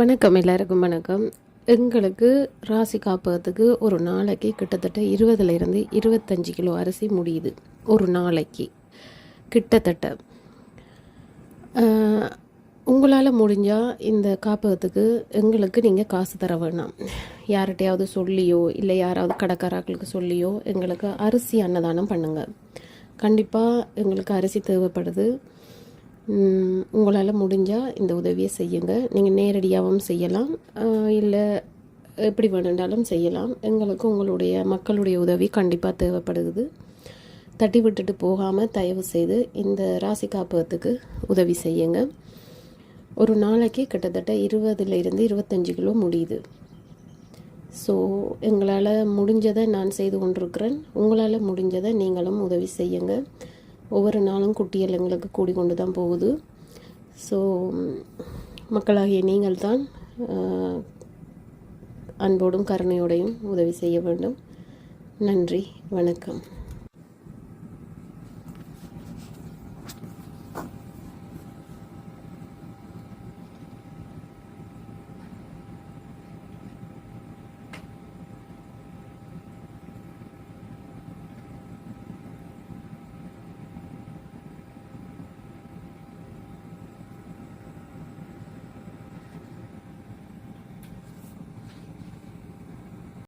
வணக்கம் எல்லாருக்கும் வணக்கம். எங்களுக்கு ராசி காப்பகத்துக்கு ஒரு நாளைக்கு கிட்டத்தட்ட இருபதுலேருந்து இருபத்தஞ்சி கிலோ அரிசி முடியுது. ஒரு நாளைக்கு. கிட்டத்தட்ட. உங்களால் முடிஞ்சால் இந்த காப்பகத்துக்கு எங்களுக்கு நீங்கள் காசு தர வேணாம். யார்கிட்டையாவது சொல்லியோ இல்லை யாராவது கடைக்காராக்களுக்கு சொல்லியோ எங்களுக்கு அரிசி அன்னதானம் பண்ணுங்கள் கண்டிப்பாக எங்களுக்கு அரிசி தேவைப்படுது. உங்களால் முடிஞ்சால் இந்த உதவியை செய்யுங்க. நீங்கள் நேரடியாகவும் செய்யலாம். இல்லை எப்படி வேணுண்டாலும் செய்யலாம். எங்களுக்கு உங்களுடைய மக்களுடைய உதவி கண்டிப்பாக தேவைப்படுது. தட்டி விட்டுட்டு போகாமல் தயவு செய்து இந்த ராசி காப்பகத்துக்கு உதவி செய்யுங்க. ஒரு நாளைக்கு கிட்டத்தட்ட இருபதுல இருந்து இருபத்தஞ்சி கிலோ முடியுது. ஸோ எங்களால் முடிஞ்சதை நான் செய்து கொண்டிருக்கிறேன். உங்களால் முடிஞ்சதை நீங்களும் உதவி செய்யுங்கள் ஒவ்வொரு நாளும் குட்டியல் எங்களுக்கு கூடி கொண்டு தான் போகுது. ஸோ மக்களாகிய நீங்கள் தான் அன்போடும் கருணையோடையும் உதவி செய்ய வேண்டும். நன்றி வணக்கம்.